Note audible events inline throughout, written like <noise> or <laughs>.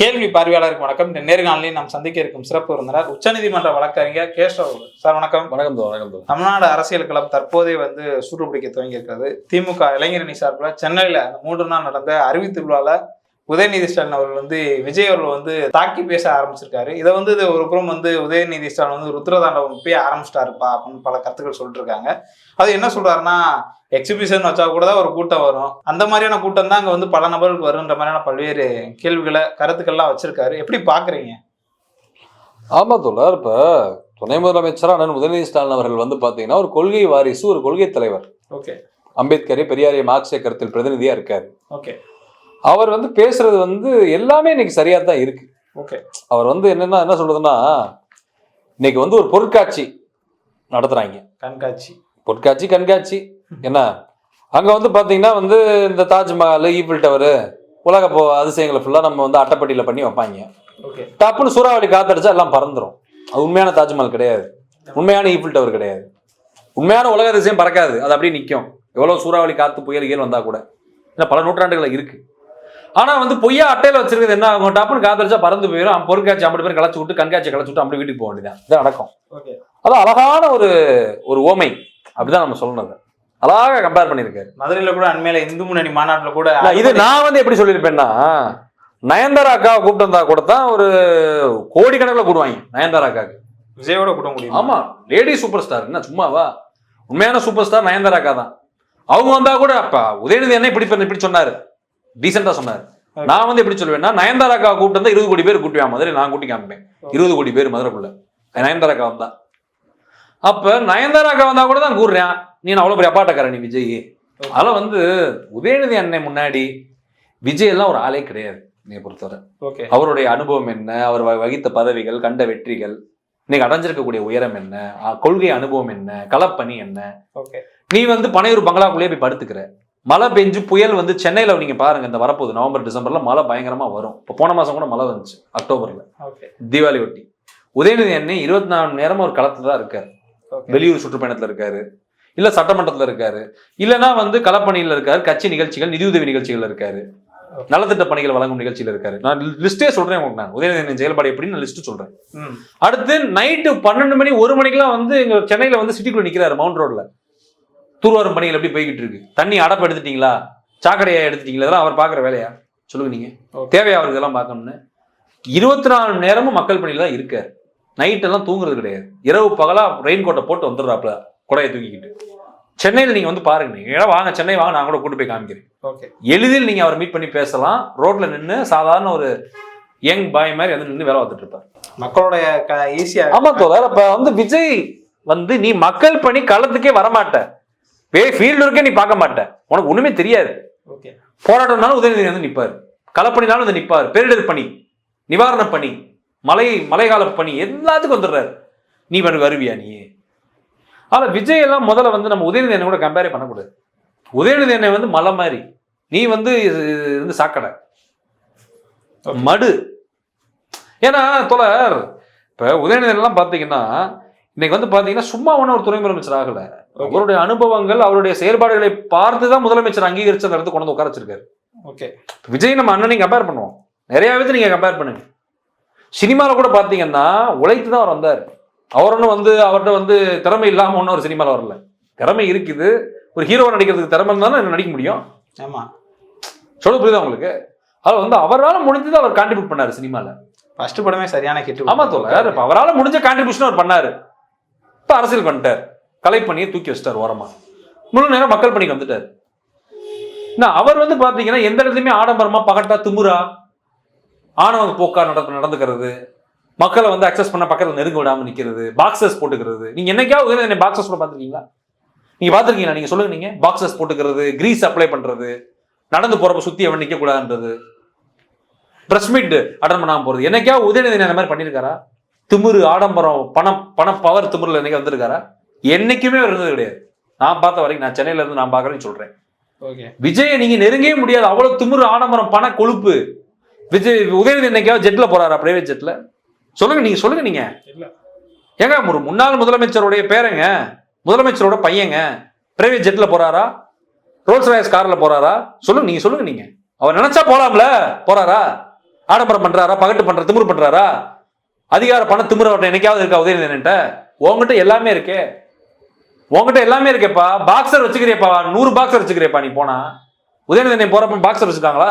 கேள்வி பார்வையாளருக்கு வணக்கம். இந்த நேர்காணலில் நாம் சந்திக்க இருக்கும் சிறப்பு விருந்தினர் உச்சநீதிமன்ற வழக்கறிஞர் கேசவ் சார் வணக்கம். வணக்கம் வணக்கம் தமிழ்நாடு அரசியல் களம் தற்போதே வந்து சூடுபிடிக்க துவங்கி இருக்கிறது திமுக இளைஞரணி சார்பில் சென்னையில் மூன்று நாள் நடந்த அறிவு திருவிழாவில் உதயநிதி ஸ்டாலின் அவர்கள் வந்து விஜய் அவர்கள் வந்து தாக்கி பேச ஆரம்பிச்சிருக்காரு. இதை வந்து இது ஒரு புறம் வந்து உதயநிதி ஸ்டாலின் வந்து ருத்ரதாண்டவம் போய் ஆரம்பிச்சிட்டாருப்பா அப்படின்னு பல கருத்துக்கள் சொல்லிட்டு இருக்காங்க அது என்ன சொல்றாருன்னா எக்ஸிபிஷன் வச்சா கூட தான் ஒரு கூட்டம் வரும். அந்த மாதிரியான கூட்டம் தான் அங்கே வந்து பல நபர்களுக்கு வருன்ற மாதிரியான பல்வேறு கேள்விகளை கருத்துக்கள்லாம் வச்சிருக்காரு. எப்படி பாக்குறீங்க? ஆமா தோழர். இப்ப துணை முதலமைச்சர் அண்ணன் உதயநிதி ஸ்டாலின் அவர்கள் வந்து பாத்தீங்கன்னா ஒரு கொள்கை வாரிசு ஒரு கொள்கை தலைவர். ஓகே. அம்பேத்கரே பெரியாரிய மார்க்சிய கருத்தில் பிரதிநிதியா இருக்காரு. ஓகே. அவர் வந்து பேசுறது வந்து எல்லாமே இன்னைக்கு சரியா தான் இருக்கு. ஓகே. அவர் வந்து என்னன்னா என்ன சொல்றதுன்னா இன்னைக்கு வந்து ஒரு பொருட்காட்சி நடத்துறாங்க. கண்காட்சி. பொருட்காட்சி கண்காட்சி. என்ன? அங்க வந்து பாத்தீங்கன்னா வந்து இந்த தாஜ்மஹால் ஈஃபில் டவர் உலக அதிசயங்களை ஃபுல்லா நம்ம வந்து அட்டைப்பட்டியில பண்ணி வைப்பாங்க. டப்புன்னு சூறாவளி காத்தடிச்சா எல்லாம் பறந்துரும். அது உண்மையான தாஜ்மஹால் கிடையாது. உண்மையான ஈஃபில் டவர் கிடையாது. உண்மையான உலக அதிசயம் பறக்காது. அது அப்படியே நிற்கும் எவ்வளோ சூறாவளி காத்து புயல் இயல் வந்தா கூட. ஏன்னா பல நூற்றாண்டுகள் இருக்கு. ஆனா வந்து பொய்யா அட்டையில வச்சிருக்கிறது என்ன ஆகும்? டப்புன்னு காத்தடிச்சா பறந்து போயிடும் பொருட்காட்சி ஐம்பது பேர் களைச்சு விட்டு கண்காட்சி களைச்சு விட்டு அப்படி வீட்டுக்கு போக வேண்டியதான் இதான் நடக்கும் ஓகே. அது அழகான ஒரு ஒரு ஓமை. அப்படிதான் நம்ம சொல்லணும் அதை. அழகா கம்பேர் பண்ணியிருக்காரு. மதுரையில கூட அண்மையில இந்து முன்னணி மாநாட்டுல கூட இது நான் வந்து எப்படி சொல்லியிருப்பேன்னா நயன்தாரா அக்காவை கூப்பிட்டு வந்தா கூட தான் ஒரு கோடிக்கணக்கில் கூடுவாங்க நயன்தாரா அக்காவுக்கு விஜயோட கூட முடியும்? ஆமா லேடி சூப்பர் ஸ்டார் என்ன சும்மாவா? உண்மையான சூப்பர் ஸ்டார் நயன்தாரா அக்கா தான். அவங்க வந்தா கூட அப்ப உதயநிதி என்ன இப்படி இப்படி சொன்னாரு. டீசெண்டா சொன்னாரு. நான் வந்து எப்படி சொல்லுவேன்னா நயன்தாரா அக்கா கூப்பிட்டு வந்தா இருபது கோடி பேர் கூட்டுவேன் மதுரை நான் கூட்டி காமிப்பேன். இருபது கோடி பேர் மதுரைக்குள்ள. நயன்தாரா அக்கா வந்தா. அப்ப நயன்தாரா அக்கா வந்தா கூட தான் கூடுறேன் நீ நான் அவ்வளவு பெரிய அப்பாட்டக்கார நீ விஜய்? அதெல்லாம் வந்து உதயநிதி அண்ணன் முன்னாடி விஜய் எல்லாம் ஒரு ஆளே கிடையாது என்னை பொறுத்தவரை. அவருடைய அனுபவம் என்ன? அவர் வகித்த பதவிகள் கண்ட வெற்றிகள் இன்னைக்கு அடைஞ்சிருக்கக்கூடிய உயரம் என்ன? கொள்கை அனுபவம் என்ன? களப்பணி என்ன? நீ வந்து பனையூர் பங்களாக்குள்ளேயே போய் படுத்துக்கிற. மழை பெஞ்சு புயல் வந்து சென்னையில நீங்க பாருங்க இந்த வரப்போகுது. நவம்பர் டிசம்பர்ல மழை பயங்கரமா வரும். இப்போ போன மாசம் கூட மழை வந்துச்சு அக்டோபர்ல. தீபாவளி ஒட்டி. உதயநிதி அண்ணன் இருபத்தி நாலு நேரமும் ஒரு களத்துல தான் இருக்காரு. வெளியூர் சுற்றுப்பயணத்துல இருக்காரு. இல்ல சட்டமன்றத்துல இருக்காரு. இல்லனா வந்து களப்பணியில இருக்காரு கட்சி நிகழ்ச்சிகள் நிதியுதவி நிகழ்ச்சிகள் இருக்காரு. நலத்திட்ட பணிகள் வழங்கும் நிகழ்ச்சியில இருக்காரு. நான் லிஸ்டே சொல்றேன் உங்களுக்கு நான். உதயநிதி செயல்பாடு எப்படின்னு லிஸ்ட் சொல்றேன். அடுத்து நைட்டு பன்னெண்டு மணி ஒரு மணிக்கெல்லாம் வந்து இங்க சென்னையில வந்து சிட்டிக்குள்ள நிக்கிறாரு மவுண்ட் ரோட்ல. தூர்வாரும் பணிகள் எப்படி போய்கிட்டு இருக்கு? தண்ணி அடப்பு எடுத்துட்டீங்களா? சாக்கடையா எடுத்துட்டீங்களா? இதெல்லாம் அவர் பாக்குற வேலையா? சொல்லுங்க நீங்க. தேவையா அவருக்கு இதெல்லாம் பார்க்கணும்னு? இருபத்தி நாலு மணி நேரமும் மக்கள் பணியில தான் இருக்காரு. நைட் எல்லாம் தூங்குறது கிடையாது. இரவு பகலா ரெயின் கோட்டை போட்டு வந்துடுறாப்ல குடையை தூக்கிக்கிட்டு. சென்னையில் நீங்க வந்து பாருங்க. நீங்க ஏன்னா வாங்க சென்னை வாங்க நான் கூட கூட்டு போய் காமிக்கிறேன். ஓகே. எளிதில் நீங்க அவரை மீட் பண்ணி பேசலாம். ரோட்ல நின்னு சாதாரண ஒரு யங் பாய் மாதிரி வந்து நின்று வேலை பார்த்துட்டு இருப்பார். மக்களுடைய க- ஈஸியா ஆமா தோழர் அப்ப வந்து விஜய் வந்து நீ மக்கள் பணி களத்துக்கே வரமாட்ட. ஃபீல்டு இருக்கே நீ பார்க்க மாட்ட. உனக்கு ஒண்ணுமே தெரியாது. ஓகே. போராட்டம்னாலும் உதயநிதி வந்து நிப்பாரு. களப்பணினாலும் வந்து நிப்பாரு. பேரிடர் பணி நிவாரண பணி மலை மழைக்கால பணி எல்லாத்துக்கும் வந்துடுறாரு. நீ வந்து வருவியா நீ? ஆனா விஜய் எல்லாம் முதல்ல வந்து நம்ம உதயநிதி அண்ணன் கூட கம்பேரே பண்ணக்கூடாது. உதயநிதி அண்ணன் வந்து மலை மாதிரி. நீ வந்து வந்து சாக்கடை. மடு. ஏன்னா தோழர் இப்ப உதயநிதி எல்லாம் பாத்தீங்கன்னா இன்னைக்கு வந்து பாத்தீங்கன்னா சும்மா ஒன்றும் ஒரு துணை முதலமைச்சர் ஆகல. அவருடைய அனுபவங்கள் அவருடைய செயல்பாடுகளை பார்த்து தான் முதலமைச்சர் அங்கீகரிச்சு அந்த கொண்டு வந்து உட்கார வச்சிருக்காரு ஓகே விஜய் நம்ம அண்ணனையும் கம்பேர் பண்ணுவோம். நிறைய விதத்தை நீங்க கம்பேர் பண்ணுங்க. சினிமாவில் கூட பார்த்தீங்கன்னா உழைத்து தான் அவர் வந்தார். அவர் ஒன்றும் வந்து அவர்கிட்ட வந்து திறமை இல்லாமல் ஒன்றும் ஒரு சினிமாவில் வரல. திறமை இருக்குது. ஒரு ஹீரோவை நடிக்கிறதுக்கு திறமை இருந்தாலும் நடிக்க முடியும்? ஆமா. சொல்ல புரியுதா உங்களுக்கு? அவர் வந்து அவரால் முடிஞ்சது அவர் கான்ட்ரிபியூட் பண்ணாரு சினிமாவில் ஃபர்ஸ்ட் படமே சரியான ஹிட் ஆமா தோழர் இப்போ அவரால் முடிஞ்ச கான்ட்ரிபியூஷன் அவர் பண்ணாரு. இப்போ அரசியல் பண்ணிட்டார். கலை பண்ணியை தூக்கி வச்சிட்டார் ஓரமாக முழு நேரம் மக்கள் பணிக்கு வந்துட்டார். நான் அவர் வந்து பார்த்தீங்கன்னா எந்த இடத்துலையுமே ஆடம்பரமா பகட்டா திமுறா ஆணவ போக்கா நட நடந்துக்கிறது மக்களை வந்து அக்சஸ் பண்ண பக்கத்தில் நெருங்க விடாமல் நிற்கிறது பாக்ஸஸ் போட்டுக்கிறது. நீங்கள் என்னைக்காவது என்ன பாக்ஸஸ் கூட பார்த்துருக்கீங்களா? நீங்கள் பார்த்துருக்கீங்களா? நீங்கள் சொல்லுங்க நீங்கள் பாக்ஸஸ் போட்டுக்கிறது கிரீஸ் அப்ளை பண்ணுறது நடந்து போகிறப்ப சுற்றி அவன் நிற்கக்கூடாதுன்றது கூடாதுன்றது மீட் அட்டன் பண்ணாமல் போகிறது என்னைக்காவது உதயநிதி அந்த மாதிரி பண்ணியிருக்காரா? திமிரு ஆடம்பரம் பணம் பண பவர் திமிருல என்னைக்கு வந்திருக்காரா? என்னைக்குமே அவர் இருந்தது கிடையாது. நான் பார்த்த வரைக்கும் நான் சென்னையில இருந்து நான் பார்க்கறேன்னு சொல்றேன். ஓகே. விஜயை நீங்க நெருங்கவே முடியாது. அவ்வளவு திமிரு ஆடம்பரம் பண கொழுப்பு. விஜய் உதயநிதி என்னைக்காவது ஜெட்ல போறாரா? பிரைவேட் ஜெட்ல சொல்லுங்க நீங்க சொல்லுங்க நீங்க. ஏங்க ஒரு முன்னாள் முதலமைச்சருடைய பேரங்க முதலமைச்சரோட பையங்க பிரைவேட் ஜெட்ல போறாரா? ரோல்ஸ் ராயஸ் கார்ல போறாரா? சொல்லுங்க நீங்க சொல்லுங்க நீங்க. அவர் நினைச்சா போலாம்ல. போறாரா? ஆடம்பரம் பண்றாரா? பகட்டு பண்ற திமிரு பண்றாரா? அதிகார பண திமிர அவர்கிட்ட என்னைக்காவது இருக்கா உதயநிதிட்ட உங்ககிட்ட எல்லாமே இருக்கே. உங்ககிட்ட எல்லாமே இருக்கேப்பா. பாக்ஸர் வச்சுக்கிறியப்பா. நூறு பாக்ஸர் வச்சுக்கிறியப்பா நீ போனா. உதயநிதி போறப்ப பாக்ஸர் வச்சுக்காங்களா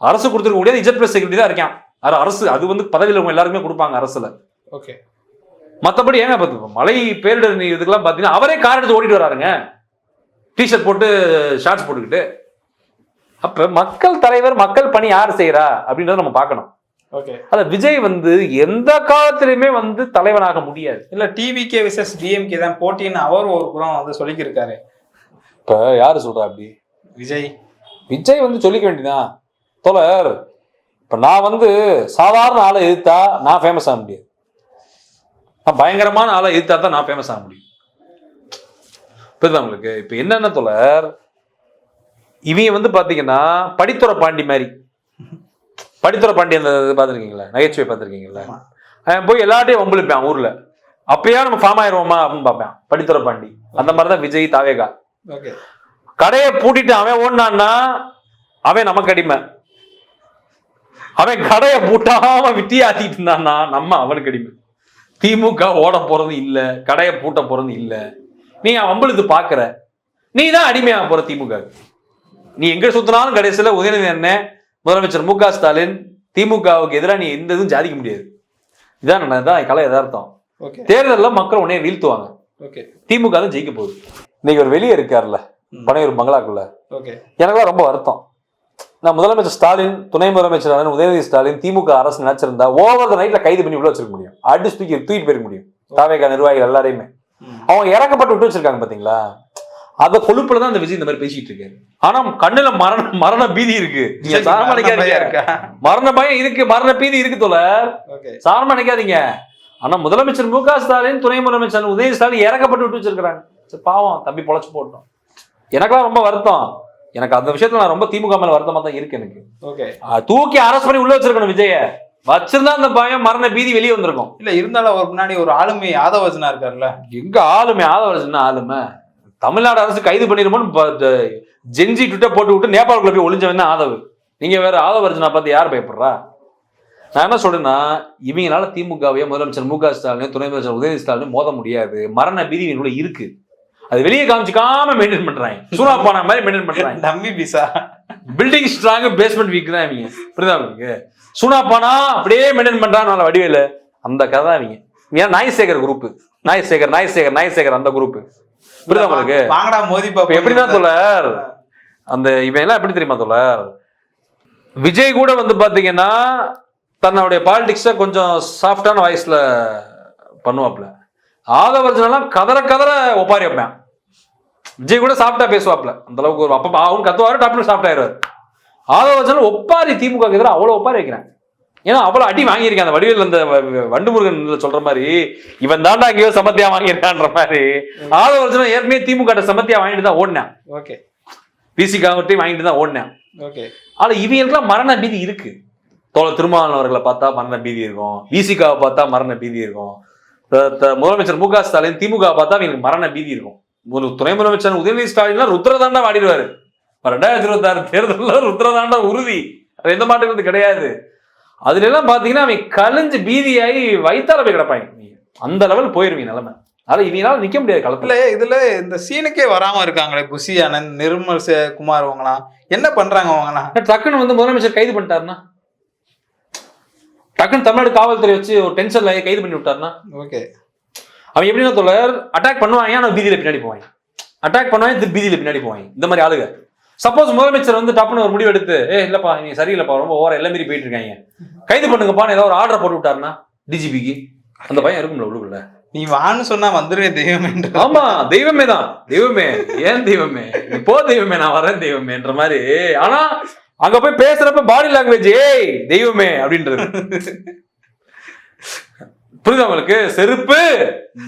அரசு கொடுத்துருக்க முடியாது. இஜெட் பிளஸ் செக்யூரிட்டி தான் இருக்கான். அரசு அது வந்து பதவியில் இருக்கவங்க எல்லாருமே கொடுப்பாங்க அரசுல. ஓகே. மற்றபடி ஏங்க பார்த்து மழை பேரிடர் நீ இதுக்கெல்லாம் பார்த்தீங்கன்னா அவரே கார் எடுத்து ஓடிட்டு வராருங்க. டிஷர்ட் போட்டு ஷார்ட்ஸ் போட்டுக்கிட்டு. அப்ப மக்கள் தலைவர் மக்கள் பணி யார் செய்யறா அப்படின்றத நம்ம பார்க்கணும். அத விஜய் வந்து எந்த காலத்திலுமே வந்து தலைவனாக முடியாது. இல்ல டிவிகே விசஸ் டிஎம்கே தான் போட்டின்னு அவர் ஒரு புறம் வந்து சொல்லிக்கிருக்காரு. இப்ப யாரு சொல்றா அப்படி? விஜய். விஜய் வந்து சொல்லிக்க வேண்டியதான் தோழர் இப்ப நான் வந்து சாதாரண ஆளை எதிர்த்தா நான் ஃபேமஸ் ஆக முடியாது. நான் பயங்கரமான ஆளை எதிர்த்தா தான் நான் ஃபேமஸ் ஆக முடியும். புரியுதா உங்களுக்கு? இப்ப என்னென்ன தோழர் இவங்க வந்து பாத்தீங்கன்னா படித்துறை பாண்டி மாதிரி. படித்துறை பாண்டி அந்த இது பார்த்துருக்கீங்களா? நகைச்சுவை பார்த்துருக்கீங்களா. அவன் போய் எல்லாட்டையும் வம்பிழுப்பான் ஊர்ல. அப்பயா நம்ம ஃபார்ம் ஆயிருவோமா அப்படின்னு பார்ப்பேன் படித்துறை பாண்டி. அந்த மாதிரி தான் விஜய் தாவேகா. கடையை பூட்டிட்டு அவன் ஓடினான்னா அவன் நமக்கு அடிமை. அவன் கடையை பூட்டாம விட்டி ஆத்திட்டு இருந்தான்னா நம்ம அவனுக்கு அடிமை. திமுக ஓட போறது இல்ல கடையை பூட்ட போறது இல்ல. நீ அம்பளுக்கு பாக்குற நீ தான் அடிமையாக போற திமுக நீ எங்க சுத்தினாலும் கடைசியில உதயநிதி அண்ணன் முதலமைச்சர் மு க ஸ்டாலின் திமுகவுக்கு எதிராக நீ எந்த இதுவும் சாதிக்க முடியாது. இதான் இதான் கலை யதார்த்தம். ஓகே. தேர்தலில் மக்கள் உடனே வீழ்த்துவாங்க. திமுக தான் ஜெயிக்க போகுது. இன்னைக்கு ஒரு வெளியே இருக்கார்ல ம். பனையூர் பங்களாக்குள்ள ஓகே. எனக்குலாம் ரொம்ப வருத்தம். நான் முதலமைச்சர் ஸ்டாலின் துணை முதலமைச்சர் உதயநிதி ஸ்டாலின் திமுக அரசு நினைச்சிருந்தா ஓவர் த நைட்ல கைது பண்ணி உள்ள வச்சிருக்க முடியும். அடிச்சு தூக்கி தூக்கிட்டு போயிருக்க முடியும். தாவேகா நிர்வாகிகள் எல்லாரையுமே. அவங்க இறக்கப்பட்டு விட்டு வச்சிருக்காங்க பாத்தீங்களா? அந்த கொழுப்புல தான் அந்த விஜய் இந்த மாதிரி பேசிட்டு இருக்காரு ஆனா கண்ணுல மரண மரண பீதி இருக்கு. நீங்க சாரமா நினைக்காதீங்க மரண பயம் இருக்கு? மரண பீதி இருக்கு தோல ஓகே. சாரமா நினைக்காதீங்க. ஆனா முதலமைச்சர் மு க ஸ்டாலின் துணை முதலமைச்சர் உதயநிதி ஸ்டாலின் இறக்கப்பட்டு விட்டு வச்சிருக்காங்க சரி பாவம் தம்பி பொழைச்சு போட்டோம். எனக்கெல்லாம் ரொம்ப வருத்தம். எனக்கு அந்த விஷயத்துல நான் ரொம்ப திமுக மேல வருத்தமா தான் இருக்கு எனக்கு. தூக்கி அரசு பண்ணி உள்ள வச்சிருக்கணும் விஜய. வச்சிருந்தா அந்த பயம் மரண பீதி வெளியே வந்திருக்கும். இல்ல இருந்தாலும் அவர் முன்னாடி ஒரு ஆளுமை யாதவர்ஜனா இருக்காருல்ல? எங்க ஆளுமை ஆதவரசன் ஆளுமை? தமிழ்நாடு அரசு கைது பண்ணிருமோன்னு ஜென்ஜி ட்விட்டர் போட்டு விட்டு நேபாளுக்குள்ள போய் ஒளிஞ்சவன் தான் ஆதவ் நீங்க வேற ஆதவர்ஜனா பார்த்து யார் பயப்படுறா? நான் என்ன சொல்றேன்னா இவங்களால திமுகவையோ முதலமைச்சர் மு க ஸ்டாலின் துணை முதலமைச்சர் உதயநிதி ஸ்டாலின் மோத முடியாது. மரண பீதி இவங்களுக்குள்ள இருக்கு. அது வெளியே காமிச்சிக்காம மெயின்டைன் பண்றாங்க. சூனா பானா மாதிரி மெயின்டைன் பண்றாங்க. டம்மி பிசா. பில்டிங் ஸ்ட்ராங் பேஸ்மெண்ட் வீக் தான் இவங்க. புரியுதா உங்களுக்கு? சூனா பானா அப்படியே மெயின்டைன் பண்றாங்க வடிவேல. அந்த கதை தான் இவங்க. ஏன் நாய்சேகர் குரூப் நாய்சேகர் நாய்சேகர் நாய்சேகர் அந்த குரூப் புரியுதா உங்களுக்கு? வாங்கடா மோதி இப்ப பாப்போம் எப்படிதான் தோழர்? அந்த இவன் எல்லாம் எப்படி தெரியுமா தோழர்? விஜய் கூட வந்து பாத்தீங்கன்னா தன்னுடைய பாலிடிக்ஸ கொஞ்சம் சாஃப்டான வாய்ஸ்ல பண்ணுவாப்ல ஆதவர்ஜனெல்லாம் கதற கதற ஒப்பாரி வைப்பேன். விஜய் கூட சாஃப்டா பேசுவாப்ல அந்த அளவுக்கு ஒரு அப்ப அவன் கத்துவாரு டப்புனு சாஃப்ட் ஆயிடுவாரு. ஒப்பாரி திமுக எதிராக அவ்வளவு ஒப்பாரி வைக்கிறேன். ஏன்னா அவ்வளவு அடி வாங்கியிருக்கேன். அந்த வடிவேல் அந்த வண்டுமுருகன் சொல்ற மாதிரி இவன் தாண்டா எங்கேயோ சமத்தியா வாங்கியிருக்கான்ற மாதிரி ஆதவர்ஜனம் ஏற்கனவே திமுக சமத்தியா வாங்கிட்டு தான் ஓடினேன். ஓகே. பிசிகாவட்டையும் வாங்கிட்டு தான் ஓடினேன். ஓகே. ஆனா இவங்களுக்குலாம் மரண பீதி இருக்கு. தோழ திருமாவளவர்களை பார்த்தா மரண பீதி இருக்கும். விசிகாவை பார்த்தா மரண பீதி இருக்கும். முதலமைச்சர் மு க ஸ்டாலின் திமுக பார்த்தா அவங்களுக்கு மரண பீதி இருக்கும். ஒரு துணை முதலமைச்சர் உதயநிதி ஸ்டாலின் ருத்ரதாண்டா வாடிடுவாரு. ரெண்டாயிரத்தி இருபத்தி ஆறு தேர்தலில் ருத்ரதாண்டா உறுதி. அது எந்த மாட்டுக்கு கிடையாது. அதுல எல்லாம் பாத்தீங்கன்னா அவன் கழிஞ்சு பீதியாகி வயித்தால போய் கிடப்பாங்க அந்த லெவல் போயிருவீங்க நிலைமை. அதனால இவங்களால நிக்க முடியாது களத்துல. இதுல இந்த சீனுக்கே வராம இருக்காங்களே புசி ஆனந்த் நிர்மல் குமார் அவங்கலாம் என்ன பண்றாங்க அவங்கலாம்? டக்குன்னு வந்து முதலமைச்சர் கைது பண்ணிட்டாருன்னா? டக்குன்னு தமிழ்நாடு காவல்துறை வச்சு ஒரு டென்ஷன்ல கைது பண்ணி விட்டாருன்னா? ஓகே. அவன் எப்படின்னா தோழர் அட்டாக் பண்ணுவாங்க ஆனா பீதியில பின்னாடி போவாங்க அட்டாக் பண்ணுவாங்க திருப்பி பீதியில பின்னாடி போவாங்க இந்த மாதிரி ஆளுங்க. சப்போஸ் முதலமைச்சர் வந்து டப்புன்னு ஒரு முடிவு எடுத்து ஏ இல்லப்பா நீங்க சரியில்லைப்பா ரொம்ப ஓர எல்லாம் மீறி போயிட்டு இருக்காங்க கைது பண்ணுங்கப்பான்னு ஏதாவது ஒரு ஆர்டர் போட்டு விட்டாருன்னா டிஜிபிக்கு அந்த பையன் இருக்கும்ல உள்ளுக்குள்ள. நீ வான்னு சொன்னா வந்துருவேன் தெய்வம் ஆமா தெய்வமே தான். தெய்வமே ஏன் தெய்வமே? போ தெய்வமே நான் வரேன் தெய்வமேன்ற மாதிரி. ஆனா அங்க போய் பேசுறப்ப பாடி லாங்குவேஜ் ஏய் தெய்வமே அப்படின்றது. புரியுதா உங்களுக்கு? செருப்பு.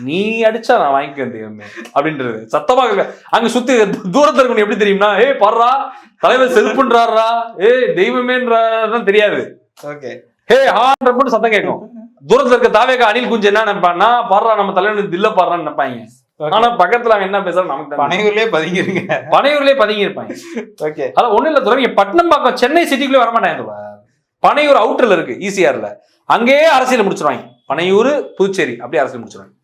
நீ அடிச்சா நான் வாங்கிக்குவேன் தெய்வமே. அப்படின்றது. சத்தமா கேக்க- அங்க சுத்தி தூரத்துல இருக்கணும் எப்படி தெரியும்னா ஏய் பர்றா தலைவர் செருப்புன்றாரா ஏய் தெய்வமேன்றதான் தெரியாது. ஓகே. ஹே ஹான்ற மட்டும் சத்தம் கேட்கும். தூரத்துல இருக்க தாவேக அணில் குஞ்சு என்ன நினைப்பான்னா பாடுறா நம்ம தலைவனுக்கு தில்ல பாடுறான்னு நினைப்பாங்க. ஆனா பக்கத்துல அவன் என்ன பேசுறான் நமக்கு பனையூர்லயே பதுங்கிருங்க. பனையூர்லயே பதுங்கி இருப்பாங்க ஓகே. அதான் ஒண்ணு இல்ல தூரம் பட்டினம் பக்கம் சென்னை சிட்டிக்குள்ளே வரமாட்டாங்க பனையூர் அவுட்டர்ல இருக்கு ஈசிஆர்ல அங்கேயே அரசியல் முடிச்சிருவாங்க. பனையூர் புதுச்சேரி. அப்படியே அரசியல் முடிச்சிருவாங்க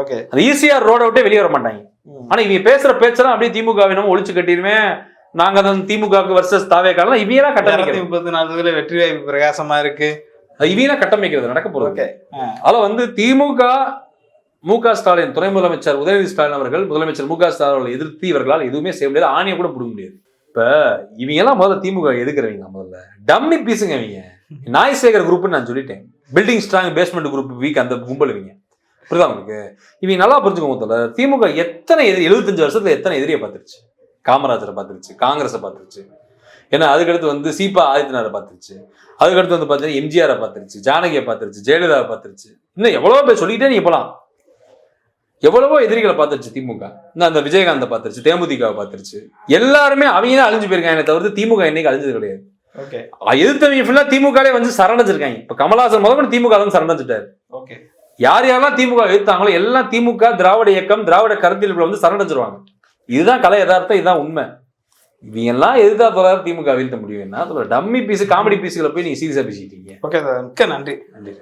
ஓகே. அந்த ஈசிஆர் ரோட விட்டே வெளியே வர மாட்டாங்க. ஆனா இவங்க பேசுற பேச்செல்லாம் அப்படியே திமுக வேணும் ஒழிச்சு கட்டிடுவேன் நாங்க தான் திமுகவுக்கு தாவேக்காலாம் இவங்க தான் இரநூத்தி கட்டமைக்கிறது முப்பத்தி நாலு வெற்றி வாய்ப்பு பிரகாசமா இருக்கு. அது இவங்க தான் கட்டமைக்கிறது நடக்க போறது. அதுல வந்து திமுக மு க ஸ்டாலின் துணை முதலமைச்சர் உதயநிதி ஸ்டாலின் அவர்கள் முதலமைச்சர் மு க ஸ்டாலின் அவர்களை எதிர்த்து இவர்களால் எதுவுமே செய்ய முடியாது ஆணையை கூட பிடிக்க முடியாது. இப்ப இவங்க எல்லாம் முதல்ல திமுக எதுக்குறவங்க முதல்ல? டம்மி பீஸுங்க இவங்க. <laughs> நாய் சேகர் குரூப்னு நான் சொல்லிட்டேன். Building strong basement group weak அந்த கும்பல் இவங்க புரியுதா உங்களுக்கு? இவங்க நல்லா புரிஞ்சுக்கோங்க முதல்ல திமுக எத்தனை எதிரி எழுபத்தஞ்சு வருஷத்துல எத்தனை எதிரியை பார்த்துருச்சு? காமராஜரை பார்த்துருச்சு காங்கிரஸை பார்த்துருச்சு. ஏன்னா அதுக்கடுத்து வந்து சீபா ஆதித்யநாரை பார்த்துருச்சு. அதுக்கடுத்து வந்து பார்த்தீங்கன்னா எம்ஜிஆரை பார்த்துருச்சு ஜானகியை பார்த்துருச்சு ஜெயலலிதாவை பார்த்துருச்சு. இன்னும் எவ்வளோ பேர் சொல்லிக்கிட்டே நீ போகலாம் எவ்வளவோ எதிரிகளை பார்த்துருச்சு திமுக. இன்னும் அந்த விஜயகாந்தை பார்த்துருச்சு தேமுதிகாவை பார்த்துருச்சு. எல்லாருமே அவங்க தான் அழிஞ்சு போயிருக்காங்க தவிர்த்து திமுக என்னைக்கு அழிஞ்சது கிடையாது. ஓகே எதிர்த்தவங்க ஃபுல்லா திமுகலே வந்து சரணடைஞ்சிருக்காங்க. இப்ப கமலஹாசன் முதல்ல திமுக வந்து சரணடைஞ்சிட்டாரு. ஓகே யார் யாரெல்லாம் திமுக எதிர்த்தாங்களோ எல்லாம் திமுக திராவிட இயக்கம் திராவிட கருத்தில் வந்து சரணடைஞ்சிருவாங்க. இதுதான் கலை யதார்த்தம் இதுதான் உண்மை. இவங்க எல்லாம் எதிர்த்தா தொழிலாளர் திமுக வீழ்த்த முடியும்னா அதோட டம்மி பீஸ் காமெடி பீஸுகளை போய் நீங்க சீரியஸா பேசிக்கிட்டீங்க ஓகே சார் மிக்க நன்றி. நன்றி.